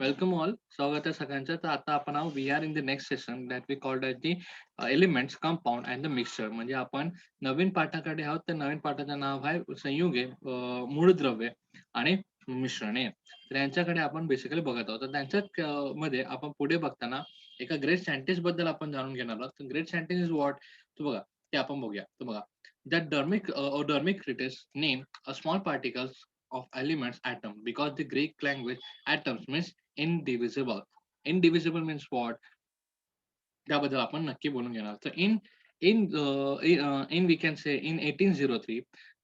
Welcome all स्वागत आहे सगळ्यांचं. तर आता आपण आहोत. We are in the next session that we called at the elements compound and the mixture म्हणजे आपण नवीन पाठाकडे आहोत. तर नवीन पाठाचं नाव आहे संयुगे मूळद्रव्य आणि मिश्रणे. तर यांच्याकडे आपण बेसिकली बघत आहोत. तर त्यांच्या मध्ये आपण पुढे बघताना एका ग्रेट सायंटिस्टबद्दल आपण जाणून घेणार आहोत. तर ग्रेट सायंटिस्ट इज वॉट तर बघा ते आपण बघूया. तर बघा that डर्मिक Democritus name a small particles of elements atom because the Greek language atoms means indivisible indivisible means what त्याबद्दल आपण नक्की बोलून घेणार तर in in in we can say in 1803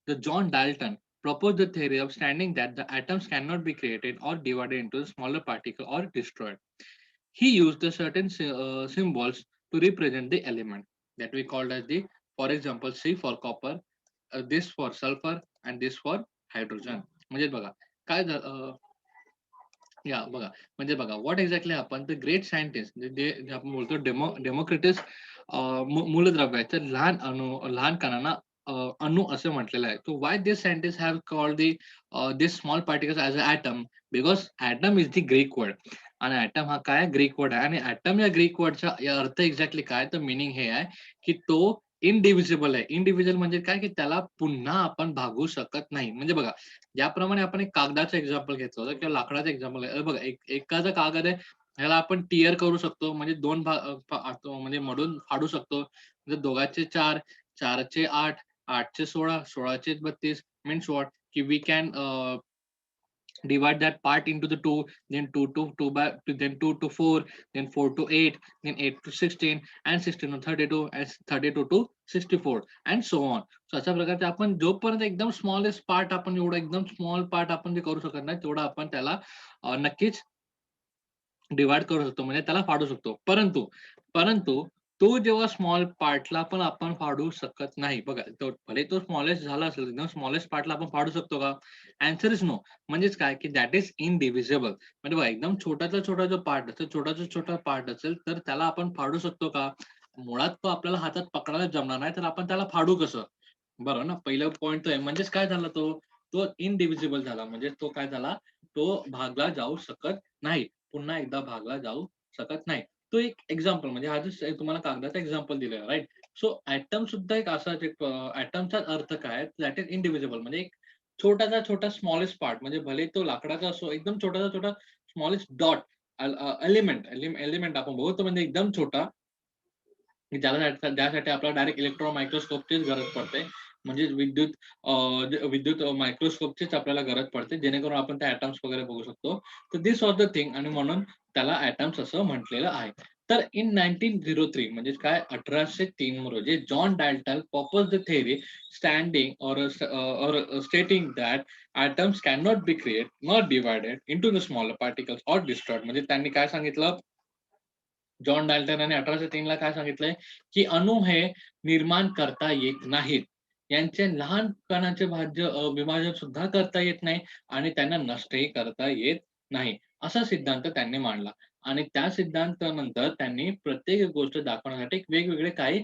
the john dalton proposed the theory of standing that the atoms cannot be created or divided into smaller particle or destroyed he used the certain sy- uh, symbols to represent the element that we called as the for example c for copper uh, this for sulfur and this for hydrogen म्हणजे बघा काय झा- अं, या बघा. म्हणजे बघा what exactly आपण the great scientist जे आपण बोलतो डेमो डेमोक्रेटिस मूलद्रव्य आहे. तर लहान अणु लहान कणांना अणू अणु असं म्हटलेलं आहे. तो why this scientist have called the this small particles as a atom because atom is the Greek word आणि ऍटम हा काय? ग्रीक वर्ड आहे. आणि ऍटम या ग्रीक वर्डचा अर्थ एक्झॅक्टली काय? तर मिनिंग हे आहे की तो इनडिव्हिजिबल आहे. इनडिव्हिजिबल म्हणजे काय? की त्याला पुन्हा आपण भागू शकत नाही. म्हणजे बघा ज्याप्रमाणे आपण एक कागदाचं एक्झाम्पल घेतलं होतं किंवा लाकडाचं एक्झाम्पल बघा एक एखादा कागद आहे ह्याला आपण टियर करू शकतो. म्हणजे दोन भाग म्हणजे मधून फाडू शकतो. म्हणजे दोघांचे चार चारचे आठ आठचे सोळा सोळाचे बत्तीस मीन्स वॉट की we can divide that part into the two then two to two by then two to four then four to eight then eight to 16 and 16 to 32 and 32 to 64 and so on so अशा प्रकारचे आपण जोपर्यंत एकदम smallest part आपण एवढा एकदम small part आपण जे करू शकत नाही तेवढा आपण त्याला अं, नक्कीच डिवाइड करू शकतो म्हणजे त्याला फाडू शकतो परंतु परंतु तो जेव्हा स्मॉल पार्टला पण आपण फाडू शकत नाही. बघा तो भले तो स्मॉलेस्ट झाला असेल एकदम स्मॉलेस्ट पार्टला आपण फाडू शकतो का? अँसर इज नो म्हणजेच काय? की दॅट इज इनडिव्हिजिबल म्हणजे बघा एकदम छोटाचा छोटा जो पार्ट असेल छोटाचा छोटा पार्ट असेल तर त्याला आपण फाडू शकतो का? मुळात तो आपल्याला हातात पकडायला जमणार नाही तर आपण त्याला फाडू कसं? बरोबर ना? पहिला पॉईंट तो आहे. म्हणजेच काय झाला तो? तो इनडिव्हिजिबल झाला. म्हणजे तो काय झाला? तो भागला जाऊ शकत नाही. पुन्हा एकदा भागला जाऊ शकत नाही. तो एक एक्झाम्पल म्हणजे हा जो तुम्हाला कागदाचा एक्झाम्पल दिलेला राईट सो ऍटम सुद्धा एक असा ऍटमचा अर्थ काय दॅट इज इंडिव्हिजिबल म्हणजे एक छोटासा छोटा स्मॉलेस्ट पार्ट म्हणजे भले तो लाकडाचा असो एकदम छोटासा छोटा स्मॉलेस्ट डॉट एलिमेंट एलिमेंट आपण बघतो म्हणजे एकदम छोटा ज्याला ज्यासाठी आपल्याला डायरेक्ट इलेक्ट्रॉन मायक्रोस्कोपचीच गरज पडते. म्हणजे विद्युत विद्युत मायक्रोस्कोपचीच आपल्याला गरज पडते जेणेकरून आपण त्या ऍटम्स वगैरे बघू शकतो. तर दिस वॉज द थिंग आणि म्हणून त्याला ऍटम्स असं म्हटलेलं आहे. तर इन नाईन्टीन झिरो थ्री म्हणजे काय? अठराशे तीन रोजी जॉन डाल्टन पॉपज द थेरी स्टँडिंग और stating that atoms can not be create not divided into the small particles or destroyed म्हणजे त्यांनी काय सांगितलं? जॉन डाल्टन आणि अठराशे तीन ला काय सांगितलंय? की अणु हे निर्माण करता येत नाहीत. यांचे लहान भाज्य विभाजन सुद्धा करता येत नाही आणि त्यांना नष्टही करता येत नाही. असा सिद्धांत त्यांनी मांडला. आणि त्या सिद्धांतानंतर त्यांनी प्रत्येक गोष्ट दाखवण्यासाठी वेगवेगळे काही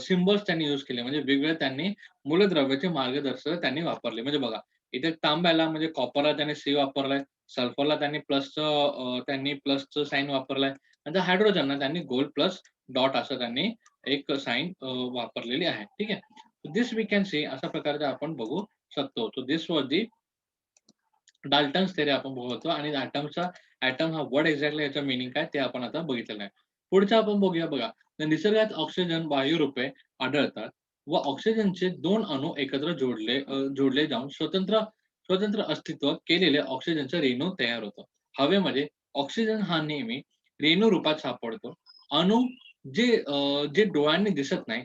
सिम्बॉल्स त्यांनी युज केले. म्हणजे वेगवेगळ्या त्यांनी मूलद्रव्याचे मार्गदर्शक त्यांनी वापरले. म्हणजे बघा इथे तांब्याला म्हणजे कॉपरला त्यांनी सी वापरलाय. सल्फरला त्यांनी प्लस त्यांनी प्लसचं साईन वापरलाय. नंतर हायड्रोजनला त्यांनी गोल्ड प्लस डॉट असं त्यांनी एक साईन वापरलेली आहे. ठीक आहे? दिस वी कॅन सी अशा प्रकारचा आपण बघू शकतो. तो this was the Dalton's theory आपण बघतो आणि ॲटमचा ॲटम हा वर्ड एक्झॅक्टली याचा मिनिंग काय ते आपण आता बघितलेलं आहे. पुढचं आपण बघूया बघा. निसर्गात ऑक्सिजन वायू रूपे आढळतात व ऑक्सिजनचे दोन अणू एकत्र जोडले जोडले जाऊन स्वतंत्र स्वतंत्र अस्तित्व केलेले ऑक्सिजनचा रेणू तयार होतो. हवेमध्ये म्हणजे ऑक्सिजन हा नेहमी रेणू रूपात सापडतो. अणू जे जे डोळ्यांनी दिसत नाही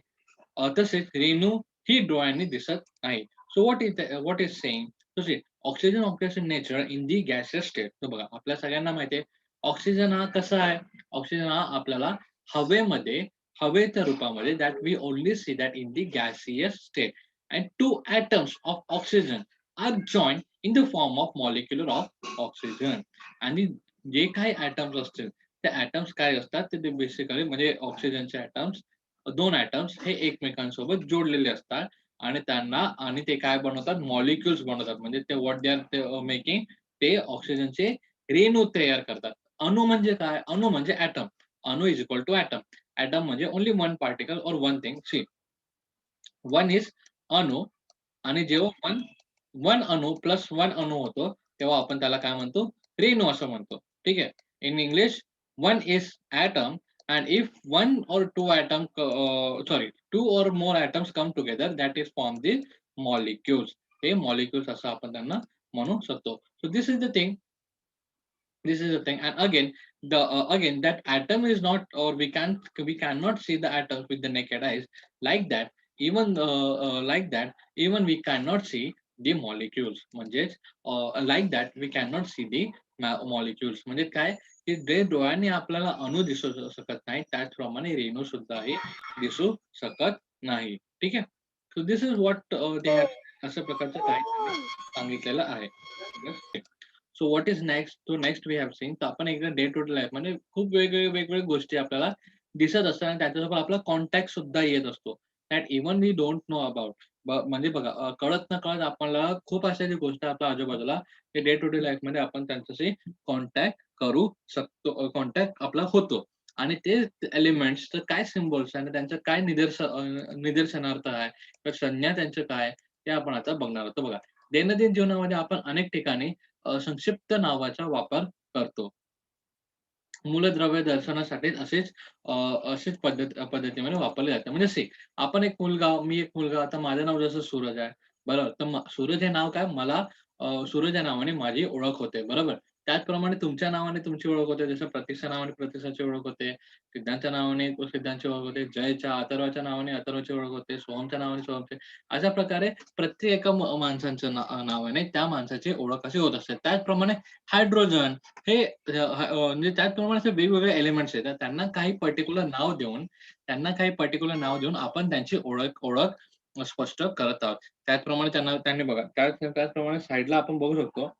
तसेच रेणू ही डोळ्यांनी दिसत नाही. So what is what is saying तसे oxygen oxygen nature in the gaseous state तर बघा आपल्या सगळ्यांना माहिती आहे ऑक्सिजन हा कसा आहे? ऑक्सिजन हा आपल्याला हवेमध्ये हवेच्या रूपामध्ये that we only see that in the gaseous state and two atoms of oxygen are join in the form of molecular of oxygen आणि जे काही ऍटम्स असतील ते ऍटम्स काय असतात? ते बेसिकली म्हणजे ऑक्सिजनचे ऍटम्स दोन ऍटम्स हे एकमेकांसोबत जोडलेले असतात. आणि त्यांना आणि ते काय बनवतात? मॉलिक्युल्स बनवतात. म्हणजे ते व्हॉट दे आर मेकिंग ते ऑक्सिजनचे रेणू तयार करतात. अणु म्हणजे काय? अणु म्हणजे ऍटम अणु is equal to atom atom म्हणजे ओनली वन पार्टिकल और one thing see one is अणु आणि जेव्हा वन वन अणु प्लस वन अणु होतो तेव्हा आपण त्याला काय म्हणतो? रेणू असं म्हणतो. ठीक आहे? In English one is atom and if one or two atom uh, sorry two or more atoms come together that is form the molecules हे molecules असं आपण त्यांना म्हणू शकतो so this is the thing this is the thing and again the uh, again that atom is not or we can we cannot see the atoms with the naked eyes like that even uh, uh, like that even we cannot see the molecules म्हणजेच uh, like that we cannot see the molecules म्हणजे काय? की जे डोळ्यांनी आपल्याला अणू दिसू शकत नाही त्याचप्रमाणे रेणू सुद्धाही दिसू शकत नाही. ठीक आहे? So this is what they अशा प्रकारचं काय सांगितलेलं आहे. सो व्हॉट इज नेक्स्ट तो नेक्स्ट वी हॅव सीन तर आपण एकदा डे टू डे लाईफ म्हणजे खूप वेगवेगळे वेगवेगळ्या गोष्टी आपल्याला दिसत असतात आणि त्याच्यासोबत आपला कॉन्टॅक्ट सुद्धा येत असतो. That even we don't know about म्हणजे बघा कळत ना कळत आपल्याला खूप अशा गोष्ट आपल्या आजूबाजूला ते डे टू डे लाईफमध्ये आपण त्यांच्याशी कॉन्टॅक्ट करू शकतो कॉन्टॅक्ट आपला होतो. आणि ते एलिमेंट्स तर काय सिम्बॉल्स आणि त्यांचं काय निदर्श निदर्शनार्थ आहे तर संज्ञा त्यांचं काय ते आपण आता बघणार आहोत. बघा दैनंदिन जीवनामध्ये आपण अनेक ठिकाणी संक्षिप्त नावाचा वापर करतो. मूलद्रव्य दर्शनासाठी असेच असेच पद्धत पद्धतीमध्ये वापरले जाते. म्हणजे से आपण एक मुलगा मी एक मुलगा आता माझं नाव जसं सूरज आहे बरोबर? तर सूरज हे नाव काय? मला सूरज या नावाने माझी ओळख होते बरोबर? त्याचप्रमाणे तुमच्या नावाने तुमची ओळख होते जसं प्रतिष्ठा नावाने प्रतीक्षाची ओळख होते सिद्धांच्या नावाने सिद्धांची ओळख होते जयच्या अथर्वाच्या नावाने अथर्वाची ओळख होते सोहमच्या नावाने सोहमचे अशा प्रकारे प्रत्येक एका माणसांच्या नावाने त्या माणसाची ओळख अशी होत असते. त्याचप्रमाणे हायड्रोजन हे म्हणजे त्याचप्रमाणे असे वेगवेगळे एलिमेंट्स आहेत. त्यांना काही पर्टिक्युलर नाव देऊन त्यांना काही पर्टिक्युलर नाव देऊन आपण त्यांची ओळख ओळख स्पष्ट करत आहोत. त्याचप्रमाणे त्यांना त्यांनी बघा त्याच त्याचप्रमाणे साईडला आपण बघू शकतो.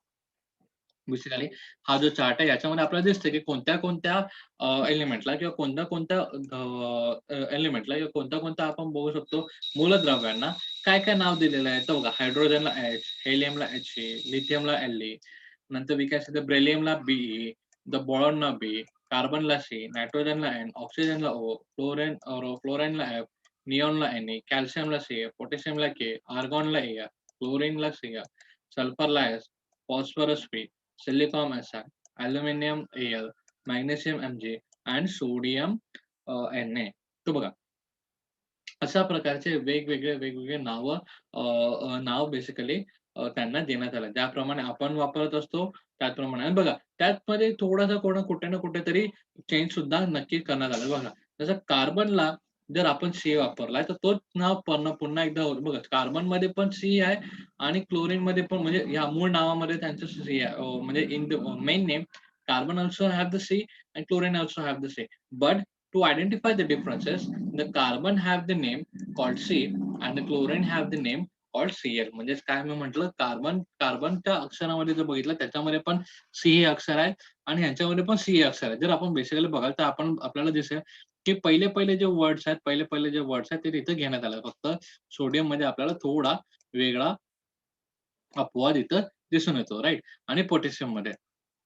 बेसिकली हा जो चार्ट आहे याच्यामध्ये आपल्याला दिसतं की कोणत्या कोणत्या एलिमेंटला किंवा कोणत्या कोणत्या एलिमेंटला किंवा कोणत्या कोणत्या आपण बघू शकतो मूलद्रव्यांना काय काय नाव दिलेलं आहे. तर बघा हायड्रोजनला एच हेलियमला एच ए लिथियमला एल ए नंतर विकास ब्रेलियमला बी द बोरॉनला बी कार्बनला सी नायट्रोजनला एन ऑक्सिजनला ओ फ्लोरेन फ्लोराईनला एफ नियॉनला एन ए कॅल्शियमला सी पोटॅशियमला के आर्गॉनला ए क्लोरीनला C सल्फरला S phosphorus P silicon SI, aluminium Al, magnesium Mg and sodium uh, Na. तो बघा. अशा प्रकारचे वेगवेगळे वेगवेगळे नाव नाव बेसिकली त्यांना देण्यात आलं. ज्याप्रमाणे आपण वापरत असतो त्याचप्रमाणे बघा त्यामध्ये थोडासा कोणा कुठे ना कुठेतरी चेंज सुद्धा नक्की करण्यात आलं. बघा जसं कार्बनला जर आपण सी वापरलाय तर तोच नाव पुन्हा पुन्हा एकदा बघा कार्बनमध्ये पण सी आहे आणि क्लोरीन मध्ये पण म्हणजे या मूळ नावामध्ये त्यांचं सी आहे. म्हणजे in the main name carbon also have the C and chlorine also have the C but to identify the differences the carbon have the name called C and the chlorine have the name called Cl. म्हणजे काय मी म्हटलं carbon कार्बनच्या अक्षरामध्ये जर बघितलं त्याच्यामध्ये पण C हे अक्षर आहे आणि ह्याच्यामध्ये पण सी हे अक्षर आहे. जर आपण बेसिकली बघाल तर आपण आपल्याला दिसेल की पहिले पहिले जे वर्ड्स आहेत पहिले पहिले जे वर्ड्स आहेत ते तिथे घेण्यात आले फक्त सोडियममध्ये आपल्याला थोडा वेगळा अपवाद इथं दिसून येतो राईट आणि पोटॅशियममध्ये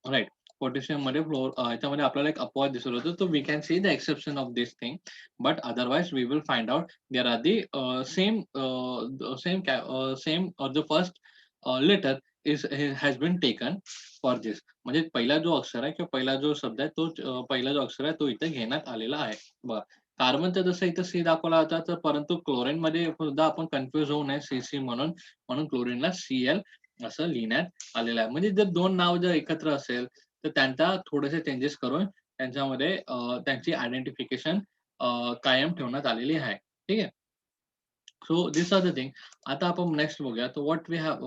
राईट पोटॅशियममध्ये फ्लोर याच्यामध्ये आपल्याला एक अपवाद दिसून येतो. तो we can see the exception of this thing but otherwise we will find out there are the same same same or the first letter is has been taken for this म्हणजे पहिला जो अक्षर आहे किंवा पहिला जो शब्द आहे तो पहिला जो अक्षर आहे तो इथे घेण्यात आलेला आहे. बघा तर जसं इथं सी दाखवला होता तर परंतु क्लोरीन मध्ये सुद्धा आपण कन्फ्युज होऊ नये सी सी म्हणून. म्हणून क्लोरीनला सी एल असं लिहिण्यात आलेलं आहे. म्हणजे जर दोन नाव जर एकत्र असेल तर त्यांचा थोडेसे चेंजेस करून त्यांच्यामध्ये त्यांची आयडेंटिफिकेशन कायम ठेवण्यात आलेली आहे. ठीक आहे? So this are the thing आता आपण नेक्स्ट बघूया. तो what we have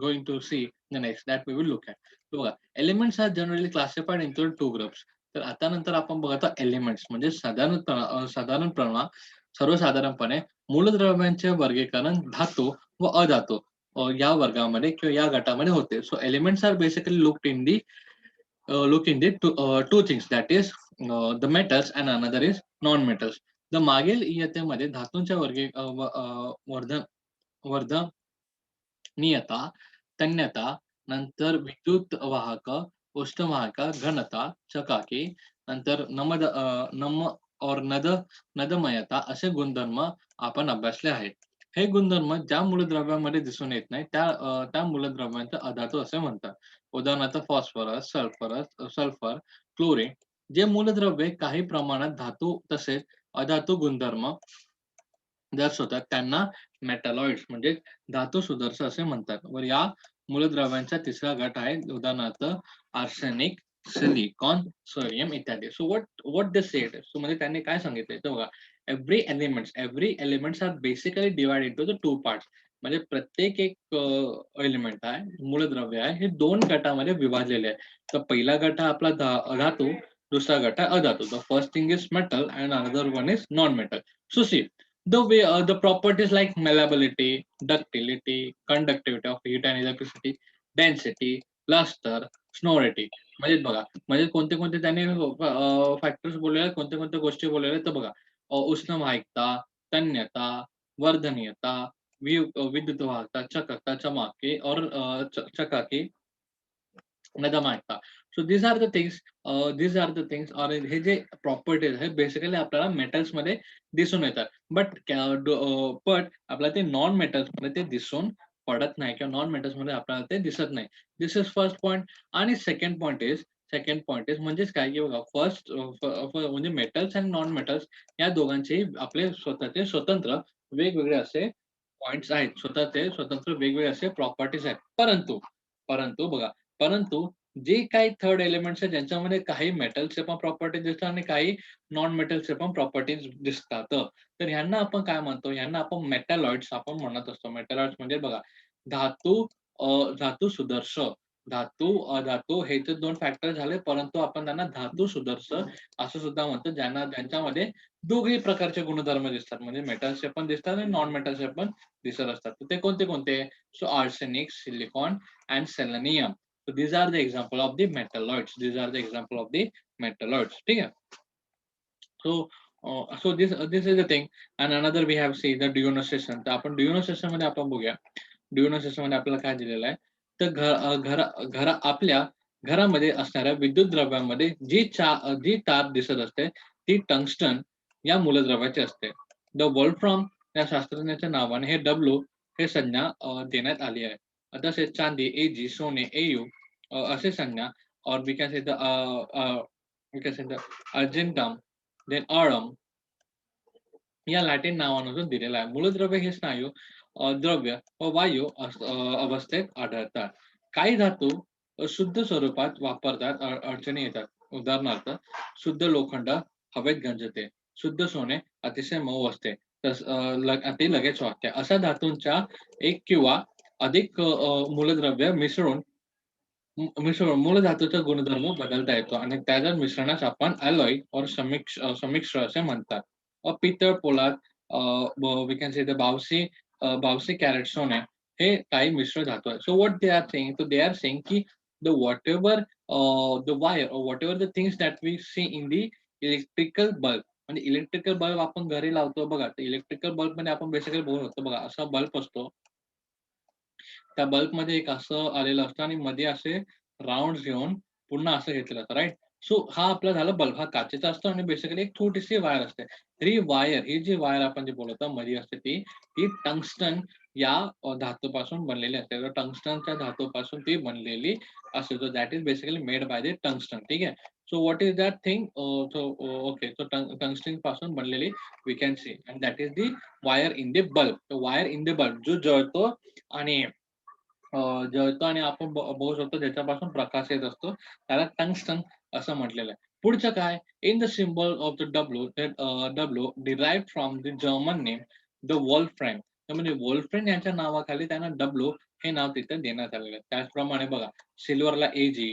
going to see the next that we will look at बघा elements are generally classified into groups तर आता नंतर आपण बघत एलिमेंट्स म्हणजे साधारण साधारणपणा सर्वसाधारणपणे मूलद्रव्यांचे वर्गीकरण धातू व अधातू या वर्गामध्ये किंवा या गटामध्ये होते. So elements are basically look in the look in the two things that is the metals and another is non metals the मागील इयतेमध्ये धातूंच्या वर्गी वर्धन वर्धनीयता तन्यता नंतर विद्युत वाहक उष्णवाहक घनता चकाकी नंतर नमद नम और नद नदमयता असे गुणधर्म आपण अभ्यासले आहेत. हे गुणधर्म ज्या मूलद्रव्यामध्ये दिसून येत नाही त्या त्या मूलद्रव्यांचा अधातू असे म्हणतात. उदाहरणार्थ फॉस्फरस सल्फरस सल्फर क्लोरीन जे मूलद्रव्ये काही प्रमाणात धातू तसेच अधातू गुणधर्म दर्शवतात त्यांना मेटॅलॉइड्स म्हणजे धातू सुदर्श असे म्हणतात. वर या मूलद्रव्यांचा तिसरा गट आहे. उदाहरणार्थ आर्सेनिक सिलिकॉन सोडियम इत्यादी. So what what the set so म्हणजे त्यांनी काय सांगितलंय? तर बघा every elements every elements are basically divide into the two parts म्हणजे प्रत्येक एक एलिमेंट आहे मूलद्रव्य आहे हे दोन गटामध्ये विभाजलेले आहे. तर पहिला गट हा आपला धातू दुसरा गट आहे अधातू the first thing is metal and another one is non metal so see the way uh, the properties like malleability ductility conductivity of heat and electricity density luster म्हणजे बघा म्हणजे कोणते कोणते त्याने फॅक्टर्स बोललेले कोणत्या कोणत्या गोष्टी बोललेल्या तर बघा उष्णवाहिकता तन्यता वर्धनीयता विद्युत वाहकता चककता चमाके और चकाकी नदमायकता so these are the things these are the things और हे जे प्रॉपर्टीज हे बेसिकली आपल्याला मेटल्समध्ये दिसून येतात. बट बट आपल्याला ते नॉन मेटल्समध्ये ते दिसून पडत नाही किंवा नॉन मेटल्समध्ये आपल्याला ते दिसत नाही. दिस इज फर्स्ट पॉईंट आणि second point is second point is म्हणजेच काय की बघा फर्स्ट म्हणजे मेटल्स अँड नॉन मेटल्स या दोघांचे आपले स्वतःचे स्वतंत्र वेगवेगळे असे पॉइंट्स आहेत. स्वतःचे स्वतंत्र वेगवेगळे असे प्रॉपर्टीज आहेत. परंतु परंतु बघा परंतु जे काही थर्ड एलिमेंट्स आहेत ज्यांच्यामध्ये काही मेटलचे पण प्रॉपर्टीज दिसतात आणि काही नॉन मेटलचे पण प्रॉपर्टीज दिसतात. तर ह्यांना आपण काय म्हणतो? ह्यांना आपण मेटॅलॉइड्स आपण म्हणत असतो. मेटॅलॉइड्स म्हणजे बघा धातू धातू सुदर्श. धातू धातू हे तर दोन फॅक्टर झाले परंतु आपण त्यांना धातू सुदर्श असं सुद्धा म्हणतो ज्यांना ज्यांच्यामध्ये दोघही प्रकारचे गुणधर्म दिसतात. म्हणजे मेटल्सचे पण दिसतात आणि नॉन मेटल्सचे पण दिसत असतात. तर ते कोणते कोणते? So arsenic silicon and selenium So these are the example of the metalloids. These are the example of the metalloids. Okay. So uh, so this uh, this is the thing. And another we have seen the deionization. तर आपण deionization मध्ये आपण बघूया. deionization मध्ये आपल्याला काय दिलेलं आहे? तर घर अ, घर घर आपल्या घरामध्ये असणाऱ्या विद्युत द्रव्यामध्ये जी चा जी तार दिसत असते ती टंगस्टन या मूलद्रव्याची असते. द वर्ल्ड फ्रॉम या शास्त्रज्ञाच्या नावाने हे डब्ल्यू हे संज्ञा देण्यात आली आहे. तसेच चांदी एजी सोने एयू असे संज्ञा और we can say the we can say the argentum then अळम या लॅटिन नावानुसार दिलेला आहे. मूलद्रव्य हे स्नायू द्रव्य व वायू अवस्थेत आढळतात. काही धातू शुद्ध स्वरूपात वापरतात अडचणी येतात. उदाहरणार्थ शुद्ध लोखंड हवेत गंजते शुद्ध सोने अतिशय मऊ असते. तस ते लगेच वाटते अशा धातूंच्या एक किंवा अधिक मूलद्रव्य मिसळून मु- मिसळून मूळ धातूचा गुणधर्म बदलता येतो आणि त्याच्या मिश्रणास आपण अलॉय और समिक्ष अ, समिश्र असे म्हणतात. अ, पितळ पोलाद वी कॅन से द बावसी अ, बावसी कॅरेट सोने हे काही मिश्र धातू आहे so what they are saying तो दे आर सेंग की the whatever the wire whatever the things that we see in the electrical bulb म्हणजे इलेक्ट्रिकल बल्ब आपण घरी लावतो बघा इलेक्ट्रिकल बल्बमध्ये आपण बेसिकली बघू शकतो बघा असा बल्ब असतो. त्या बल्बमध्ये एक असं आलेलं असतं आणि मध्ये असे राऊंड घेऊन पुन्हा असं घेतलेलं असतं राईट सो हा आपला झाला बल्ब हा काचेचा असतो आणि बेसिकली एक छोटीशी वायर असते. ही वायर ही जी वायर आपण जे बोलतो मध्ये असते ती ही टंगस्टन या धातूपासून बनलेली असते. तर टंगस्टनच्या धातूपासून ती बनलेली असते. So that is basically made by the tungsten ठीक आहे? So what is that thing so okay so टंगस्टनपासून बनलेली we can see and that is the wire in the bulb wire in the bulb जो जळतो आणि जळतो आणि आपण बघू शकतो ज्याच्यापासून प्रकाश येत असतो. त्याला टंगस्टन असं म्हटलेलं आहे. पुढचं काय? In the symbol of the W W derive from the German name the wolfram म्हणजे वॉल्फ्रेम यांच्या नावाखाली त्यांना डब्ल्यू हे नाव तिथे देण्यात आलेलं आहे. त्याचप्रमाणे बघा सिल्वरला एजी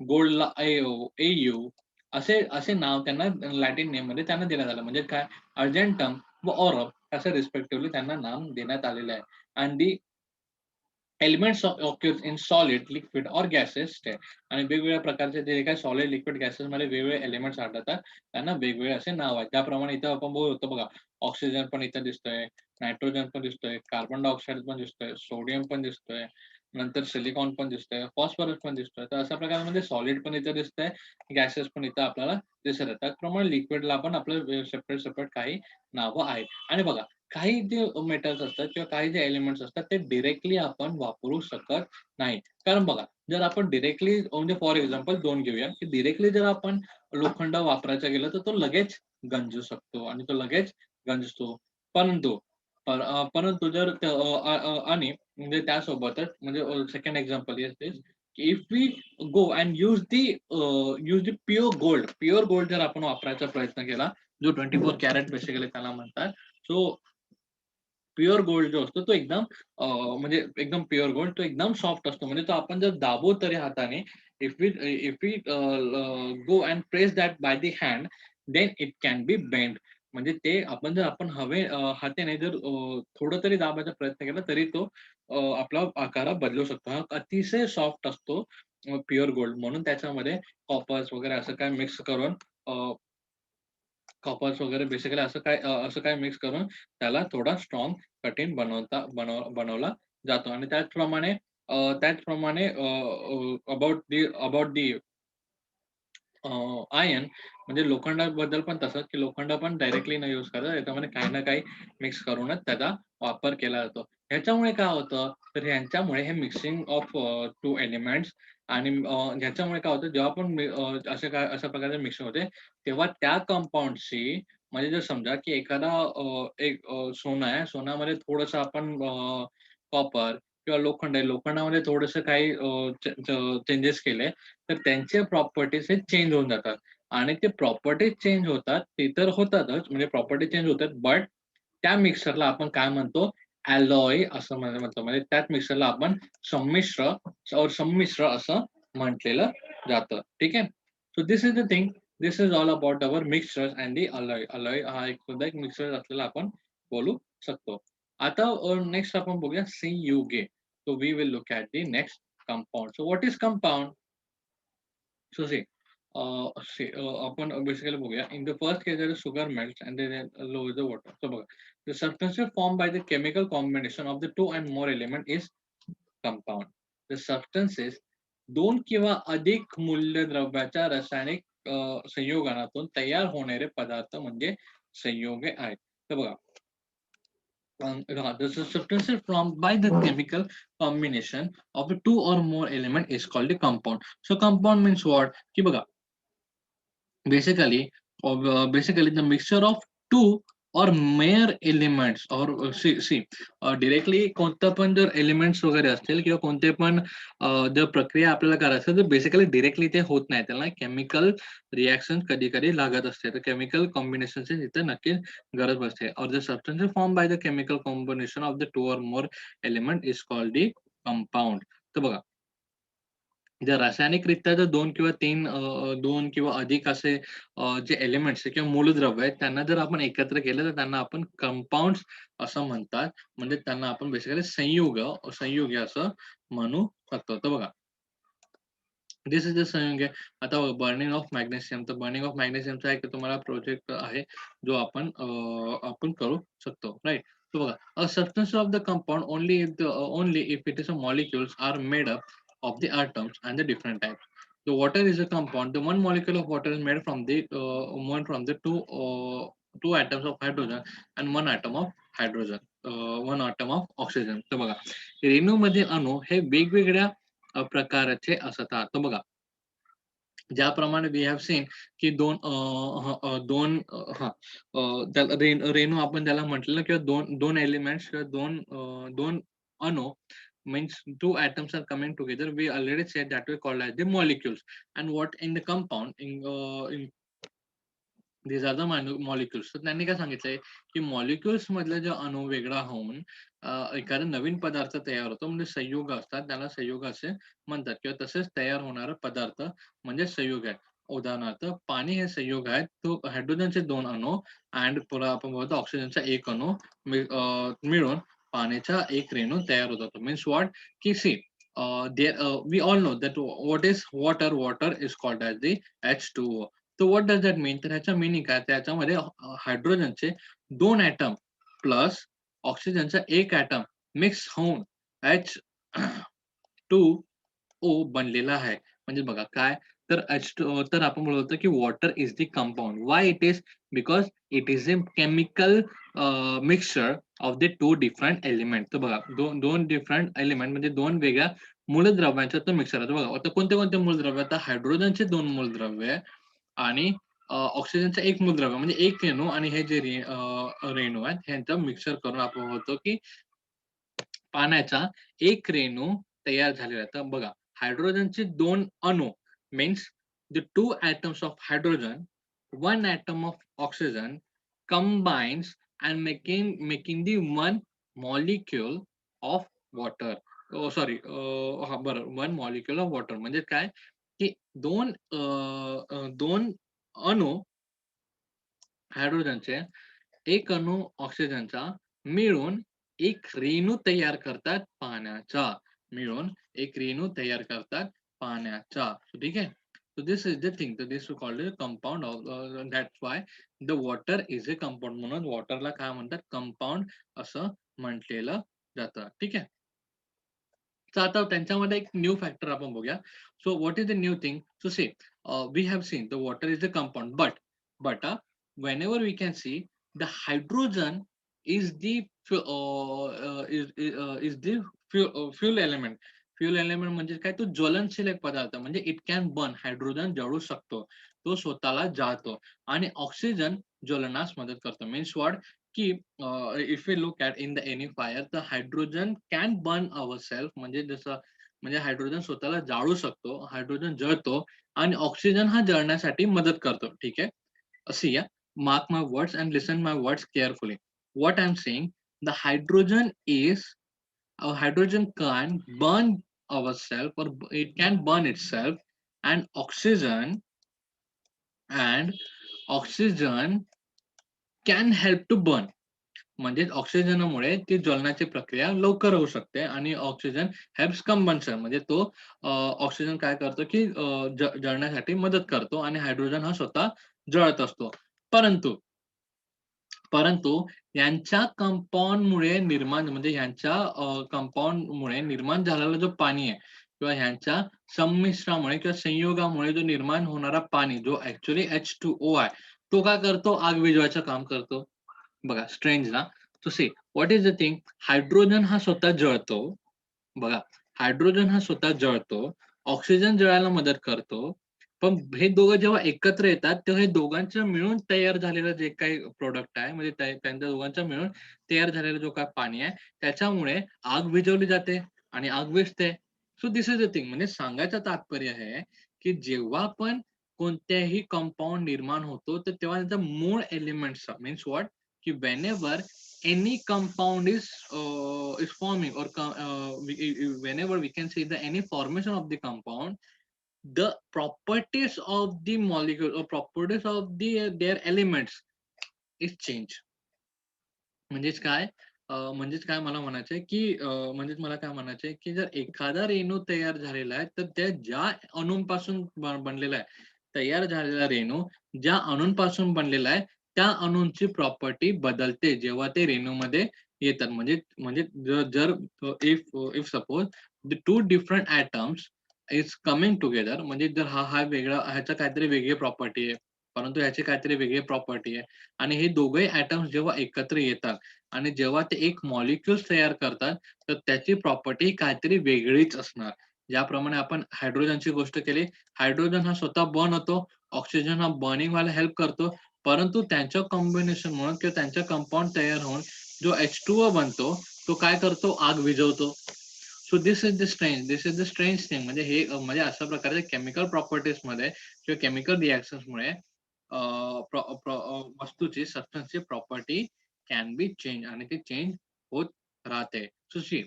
गोल्डला ए यू असे असे नाव त्यांना लॅटिन नेममध्ये त्यांना देण्यात आलं. म्हणजे काय? अर्जेंटम व ऑरब असं रिस्पेक्टिव्हली त्यांना नाम देण्यात आलेलं आहे. And the elements occur in solid liquid और गॅसेस आणि वेगवेगळ्या प्रकारचे जे काही सॉलिड लिक्विड गॅसेस मध्ये वेगवेगळे एलिमेंट्स आढळतात. त्यांना वेगवेगळे असे नाव आहेत. त्याप्रमाणे इथं आपण बघू बघा. ऑक्सिजन पण इथं दिसतोय. नायट्रोजन पण दिसतोय. कार्बन डायऑक्साईड पण दिसतोय. सोडियम पण दिसतोय. नंतर सिलिकॉन पण दिसतोय. फॉस्फरस पण दिसतोय. तर अशा प्रकारे सॉलिड पण इथं दिसतंय. गॅसेस पण इथं आपल्याला दिसत आहेत त्याचप्रमाणे लिक्विडला पण आपलं सेपरेट सेपरेट काही नावं आहेत. आणि बघा काही जे मेटल्स असतात किंवा काही जे एलिमेंट्स असतात ते डिरेक्टली आपण वापरू शकत नाही कारण बघा जर आपण डिरेक्टली म्हणजे फॉर एक्झाम्पल दोन घेऊया. की डिरेक्टली जर आपण लोखंड वापरायचा गेलं तर तो लगेच गंजू शकतो आणि तो लगेच गंजतो. परंतु परंतु जर आणि म्हणजे त्यासोबतच म्हणजे second example yes if we go and use the use the pure gold pure gold जर आपण वापरायचा प्रयत्न केला जो ट्वेंटी फोर कॅरेट बेसिकली त्याला म्हणतात. सो प्युअर गोल्ड जो असतो तो एकदम म्हणजे एकदम प्युअर गोल्ड तो एकदम सॉफ्ट असतो. म्हणजे तो आपण जर दाबो तरी हाताने if we if we go and press that by the hand then it can be bend म्हणजे ते आपण जर आपण हवे हाताने जर थोडं तरी दाबायचा प्रयत्न केला तरी तो आपला आकार बदलू शकतो. हा अतिशय सॉफ्ट असतो प्युअर गोल्ड म्हणून त्याच्यामध्ये कॉपर्स वगैरे असं काय मिक्स करून कॉपर्स वगैरे बेसिकली असं काय असं काय मिक्स करून त्याला थोडा स्ट्रॉंग कठीण बनवता बनव बनवला जातो. आणि त्याचप्रमाणे त्याचप्रमाणे about the about the iron म्हणजे लोखंडाबद्दल पण तसंच की लोखंड पण डायरेक्टली न यूज करत याच्यामध्ये काही ना काही मिक्स करूनच त्याचा वापर केला जातो. ह्याच्यामुळे काय होतं? तर ह्यांच्यामुळे हे मिक्सिंग ऑफ टू एलिमेंट्स आणि ह्याच्यामुळे काय होतं जेव्हा पण असे काय अशा प्रकारचे मिक्सर होते तेव्हा त्या कंपाऊंडची म्हणजे जर समजा की एखादा एक सोना आहे सोन्यामध्ये थोडस आपण कॉपर किंवा लोखंड आहे लोखंडामध्ये थोडस काही चेंजेस केले तर त्यांचे प्रॉपर्टीज हे चेंज होऊन जातात. आणि ते प्रॉपर्टीज चेंज होतात ते तर होतातच म्हणजे प्रॉपर्टी चेंज होतात बट त्या मिक्सरला आपण काय म्हणतो अॅलॉय असं म्हणतो म्हणजे त्याच मिक्सरला आपण संमिश्र और संमिश्र असं म्हटलेलं जातं. ठीक आहे? So this is the thing this is all about our mixer and the alloy alloy हा एक सुद्धा एक मिक्सर असलेला आपण बोलू शकतो. आता नेक्स्ट आपण बघूया see you gay so we will look at the next compound so what is compound so see आपण बेसिकली बघूया. In the first case sugar melt and low is the low बघा. The substances formed by the chemical combination of the two and more element is compound the substances दोन किंवा अधिक मूल्यद्रव्याच्या रासायनिक संयोगानातून तयार होणारे पदार्थ म्हणजे संयोगे आहेत तर बघा the substances formed by the chemical combination of the two or more element is called the compound so compound means what की बघा basically uh, basically the mixture of two or mere elements or see uh, see see uh, directly कोणतं पण जर elements वगैरे असतील किंवा कोणते पण uh, जर प्रक्रिया आपल्याला करायचं तर बेसिकली डिरेक्टली ते होत नाही. त्याला केमिकल रिॲक्शन कधी कधी लागत असते. तर केमिकल कॉम्बिनेशनची तिथे नक्कीच गरज असते और the substance form by the chemical combination of the two or more element is called the compound तर बघा जर रासायनिकरित्या जर दोन किंवा तीन दोन किंवा अधिक असे जे एलिमेंट्स किंवा मूलद्रव्य आहेत त्यांना जर आपण एकत्र केलं तर त्यांना आपण कंपाऊंड असं म्हणतात. म्हणजे त्यांना आपण बेसिकली संयुग संयुग असं म्हणू शकतो. तर बघा. दिस इज द संयुग. आता बर्निंग ऑफ मॅग्नेशियम तर बर्निंग ऑफ मॅग्नेशियमचा एक तुम्हाला प्रोजेक्ट आहे जो आपण आपण करू शकतो. राईट बघा. A substance of the compound only only if it is a molecules are made up of the atoms and the different types. The water is a compound. The one molecule of water is made from the uh, one from the two uh, two atoms of hydrogen and one atom of hydrogen, uh, one atom of oxygen. तर बघा रेणू मध्ये अणू हे वेगवेगळ्या प्रकारचे असतात तर बघा ज्याप्रमाणे वी हॅव सीन की दोन दोन हा रेणू आपण त्याला म्हटलेलं किंवा दोन दोन एलिमेंट्स किंवा दोन दोन अणू means two atoms are coming together. We already said that we call as the molecules. And what in the compound in, uh, in these are the molecules. So त्यांनी काय सांगितलंय? की मॉलिक्युल्स मधला जो अणू वेगळा होऊन एखादा नवीन पदार्थ तयार होतो. म्हणजे संयोग असतात. त्याला संयोग असे म्हणतात. किंवा तसेच तयार होणारा पदार्थ म्हणजे संयोग आहे उदाहरणार्थ पाणी हे संयोग आहेत तो हायड्रोजनचे दोन अणू अँड पुन्हा आपण बघतो ऑक्सिजनचा एक अणू मिळून पाण्याचा एक रेणू तयार होत. होतो मीन्स वॉट की see we all know that what is water water is called as the H two O तर वॉट डज दॅट मीन तर ह्याच्या मिनिंग काय? त्याच्यामध्ये हायड्रोजनचे दोन ॲटम प्लस ऑक्सिजनचा एक ॲटम मिक्स होऊन एच टू ओ बनलेला आहे. म्हणजे बघा काय? तर एच तर आपण बोलतो की water is the compound why it is because it is a chemical mixture of the two different element तर बघा दोन दोन डिफरंट एलिमेंट म्हणजे दोन वेगळ्या मूलद्रव्यांचा तो मिक्सर आहे. बघा आता कोणते कोणते मूलद्रव्य? आता हायड्रोजनचे दोन मूलद्रव्य आणि ऑक्सिजनचा एक मूलद्रव्य. म्हणजे एक रेणू आणि हे जे रेणू आहेत ह्यांचं मिक्सर करून आपण होतो की पाण्याचा एक रेणू तयार झालेला आहे. तर बघा हायड्रोजनचे दोन अणू means the two atoms of hydrogen one atom of oxygen combines and making making the one molecule of water. Oh, sorry uh, हा बरं वन मॉलिक्युल ऑफ वॉटर म्हणजे काय? की दोन दोन अणू हायड्रोजनचे एक अणू ऑक्सिजनचा मिळून एक रेणू तयार करतात पाण्याचा. मिळून एक रेणू तयार करतात पाण्याचा. ठीक आहे? So this is the thing. So this is called a compound. Of, uh, that's why the water is a compound. म्हणून वॉटरला काय म्हणतात कंपाऊंड असं म्हटलेलं जातं ठीक आहे तर आता त्यांच्यामध्ये एक न्यू फॅक्टर आपण बघूया so what is the new thing so see we have seen the water is the compound but but whenever we can see the hydrogen is the is the fuel element fuel element म्हणजे काय? तो ज्वलनशील एक पदार्थ म्हणजे it can burn hydrogen जळू शकतो. तो स्वतःला जाळतो आणि ऑक्सिजन ज्वलनास मदत करतो. मीन्स वॉट की if you look at in the any fire तर hydrogen can burn our self म्हणजे जसं म्हणजे हायड्रोजन स्वतःला जाळू शकतो हायड्रोजन जळतो आणि ऑक्सिजन हा जळण्यासाठी मदत करतो. ठीक आहे? असे या mark my words and listen my words carefully what I am saying the hydrogen is hydrogen can burn ourselves or it can burn itself. And oxygen and oxygen can help to burn. म्हणजे ऑक्सिजनमुळे ती ज्वलनाची प्रक्रिया लवकर होऊ शकते आणि oxygen helps कंबन्शन म्हणजे तो ऑक्सिजन काय करतो की जळण्यासाठी मदत करतो आणि हायड्रोजन हा स्वतः जळत असतो. परंतु परंतु यांच्या कंपाऊंडमुळे निर्माण म्हणजे ह्यांच्या कंपाऊंडमुळे निर्माण झालेला जो पाणी आहे किंवा ह्यांच्या संमिश्रामुळे किंवा संयोगामुळे जो निर्माण होणारा पाणी जो ऍक्च्युली एच टू ओ आहे तो काय करतो? आग विजवायचं काम करतो. बघा स्ट्रेंज ना? तो see what is the thing hydrogen हा स्वतः जळतो. बघा हायड्रोजन हा स्वतः जळतो. ऑक्सिजन जळायला मदत करतो. पण हे दोघं जेव्हा एकत्र येतात तेव्हा हे दोघांच्या मिळून तयार झालेलं जे काही प्रोडक्ट आहे म्हणजे त्यांच्या दोघांच्या मिळून तयार झालेलं जो काय पाणी आहे त्याच्यामुळे आग भिजवली जाते आणि आग विजते so this is the thing म्हणजे सांगायचं तात्पर्य आहे की जेव्हा पण कोणत्याही कंपाऊंड निर्माण होतो तर तेव्हा त्याचा मूळ एलिमेंट्स मीन्स वॉट की whenever any compound is is forming और whenever we can see the any formation of the compound the properties of the molecule or properties of the uh, their elements is change. म्हणजेच काय? म्हणजेच काय मला म्हणायचंय की म्हणजेच मला काय म्हणायचंय की जर एखादा रेणू तयार झालेला आहे तर त्या ज्या अणूंपासून बनलेला आहे तयार झालेला रेणू ज्या अणूंपासून बनलेला आहे त्या अणूंची प्रॉपर्टी बदलते जेव्हा ते रेणूमध्ये येतात. म्हणजे म्हणजे जर if if suppose the two different atoms is coming together म्हणजे जर हा हा वेगळा ह्याचा काहीतरी वेगळी प्रॉपर्टी आहे परंतु ह्याची काहीतरी वेगळी प्रॉपर्टी आहे. आणि हे दोघे ऍटम्स जेव्हा एकत्र येतात आणि जेव्हा ते एक मॉलिक्युल्स तयार करतात तर त्याची प्रॉपर्टी काहीतरी वेगळीच असणार. ज्याप्रमाणे आपण हायड्रोजनची गोष्ट केली. हायड्रोजन हा स्वतः बर्न होतो. ऑक्सिजन हा बर्निंग व्हायला हेल्प करतो. परंतु त्यांच्या कॉम्बिनेशन म्हणून किंवा त्यांच्या कंपाऊंड तयार होऊन जो एच टू बनतो तो काय करतो? आग विझवतो. so this is the strange this is the strange thing म्हणजे हे म्हणजे अशा प्रकारे केमिकल प्रॉपर्टीज मध्ये किंवा केमिकल रिॲक्शन मुळे वस्तूची सबस्टन्सची प्रॉपर्टी कॅन बी चेंज आणि ती चेंज होत राहते so see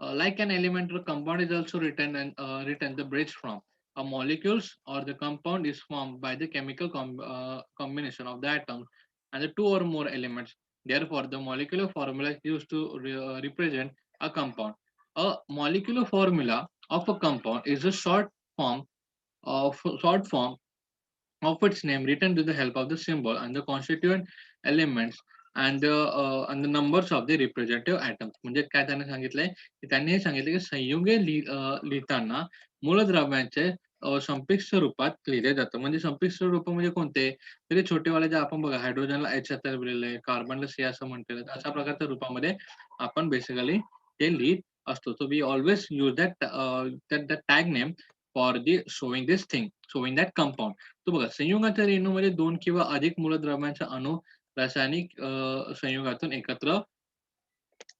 like an element or compound is also written and uh, written the bridge from a molecules or the compound is formed by the chemical com uh, combination of the atoms and the two or more elements therefore the molecular formula is used to re uh, represent a compound A molecular formula of a compound is a short form of short form of its name written with the help of the symbol and the constituent elements and the numbers of the representative atoms म्हणजे काय त्यांनी सांगितलंय? की त्यांनी हे सांगितलं की संयुगे लिह अं, लिहिताना मूलद्रव्यांचे अं, संपिष्ट रूपात लिहिले जातं. म्हणजे संपिष्ट रूप म्हणजे कोणते? तर हे छोटेवाले जे आपण बघा हायड्रोजनला एच असं लिहिलेलं कार्बनला सी असं म्हणलेलं आहे. अशा प्रकारच्या रूपामध्ये आपण बेसिकली ते लिहित असतो. So we always use that that tag name for the showing this thing showing that compound तो बघा संयुगाच्या रेणूमध्ये दोन किंवा अधिक मूलद्रव्यांचा अणू रासायनिक संयुगातून एकत्र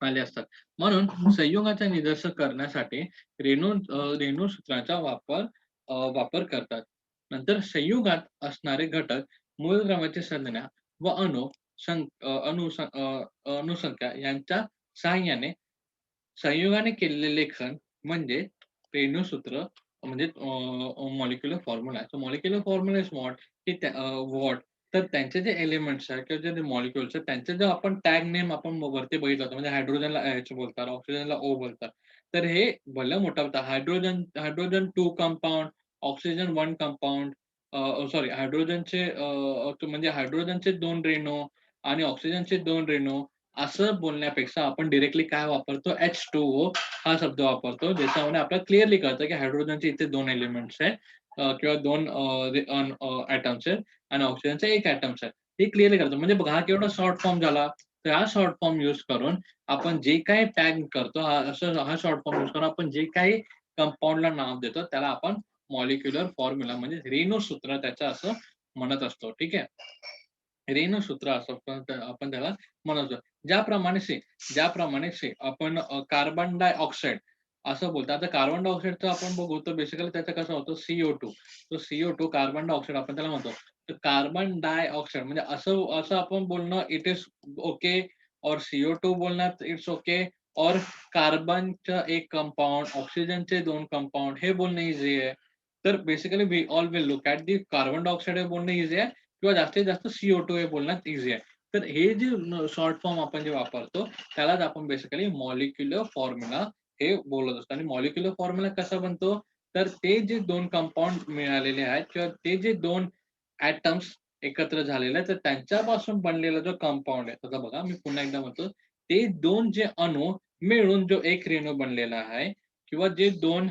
आले असतात. म्हणून संयुगाचा निदर्शन करण्यासाठी रेणू रेणू सूत्राचा वापर वापर करतात. नंतर संयुगात असणारे घटक मूलद्रव्याची संज्ञा व अणु सं अणु अणुसंख्या यांच्या सहाय्याने संयुगाने केलेले लेखन म्हणजे रेणूसूत्र म्हणजे molecular formula so molecular formula is what की वॉट तर त्यांचे जे एलिमेंट्स आहेत किंवा जे मॉलिक्युल्स आहेत त्यांचे जे आपण टॅग नेम आपण वरती बघितलं म्हणजे हायड्रोजनला एच बोलतात ऑक्सिजनला ओ बोलतात. तर हे भलं मोठा होता. Hydrogen hydrogen two compound oxygen one compound sorry हायड्रोजनचे म्हणजे हायड्रोजनचे दोन रेणू आणि ऑक्सिजनचे दोन रेणू असं बोलण्यापेक्षा आपण डिरेक्टली काय वापरतो? एच टू ओ हा शब्द वापरतो ज्याच्यामुळे आपल्याला क्लिअरली कळतं की हायड्रोजनचे इथे दोन एलिमेंट्स आहेत किंवा दोन ऍटम्स आहेत आणि ऑक्सिजनचे एक ऍटम्स आहे हे क्लिअरली करतो म्हणजे बघा हा केवढा शॉर्ट फॉर्म झाला तर हा शॉर्ट फॉर्म युज करून आपण जे काही टॅग करतो हा असं हा शॉर्ट फॉर्म युज करून आपण जे काही कंपाऊंडला नाव देतो त्याला आपण मॉलिक्युलर फॉर्म्युला म्हणजे रेणू सूत्र त्याचं असं म्हणत असतो. ठीक आहे? रेणूसूत्र असं आपण आपण त्याला म्हणतो ज्याप्रमाणे से ज्याप्रमाणे से आपण कार्बन डायऑक्साईड असं बोलतो. आता कार्बन डायऑक्साईडचं आपण बघू तर बेसिकली त्याचं कसं होतं? सीओ टू तो सीओ टू कार्बन डायऑक्साईड आपण त्याला म्हणतो. तर कार्बन डायऑक्साईड म्हणजे असं असं आपण बोलणं इट इज ओके और सीओ टू बोलणं इट्स ओके और कार्बनचं एक कंपाऊंड ऑक्सिजनचे दोन कंपाऊंड हे बोलणं इझी आहे. तर basically we all will look at the carbon dioxide हे बोलणं इझी आहे. किंवा जास्तीत जास्त सीओ टू हे बोलण्यात इझी आहे. तर हे जे शॉर्ट फॉर्म आपण जे वापरतो त्यालाच आपण बेसिकली मॉलिक्युलर फॉर्म्युला हे बोलत असतो. आणि मॉलिक्युलर फॉर्म्युला कसा बनतो? तर ते जे दोन कंपाऊंड मिळालेले आहेत किंवा ते जे दोन ऍटम्स एकत्र झालेले आहेत तर त्यांच्यापासून बनलेला जो कंपाऊंड आहे आता बघा मी पुन्हा एकदा म्हणतो ते दोन जे अणू मिळून जो एक रेणू बनलेला आहे किंवा जे दोन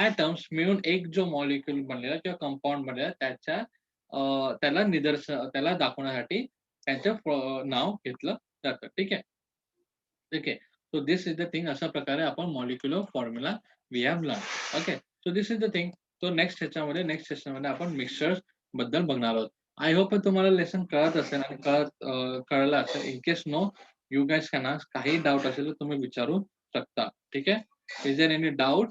ऍटम्स मिळून एक जो मॉलिक्युल बनलेला किंवा कंपाऊंड बनलेला त्याच्या त्याला निदर्शन त्याला दाखवण्यासाठी त्यांचं नाव घेतलं जातं. ठीक आहे? ठीक आहे. So this is the thing अशा प्रकारे आपण molecular formula we have learn okay so this is the thing तो नेक्स्ट ह्याच्यामध्ये नेक्स्ट सेशनमध्ये आपण मिक्सचर्सबद्दल बघणार आहोत. आय होप तुम्हाला लेसन कळत असेल आणि कळत कळलं असेल. In case no you guys can काही डाऊट असेल तर तुम्ही विचारू शकता. ठीक आहे? Is there any doubt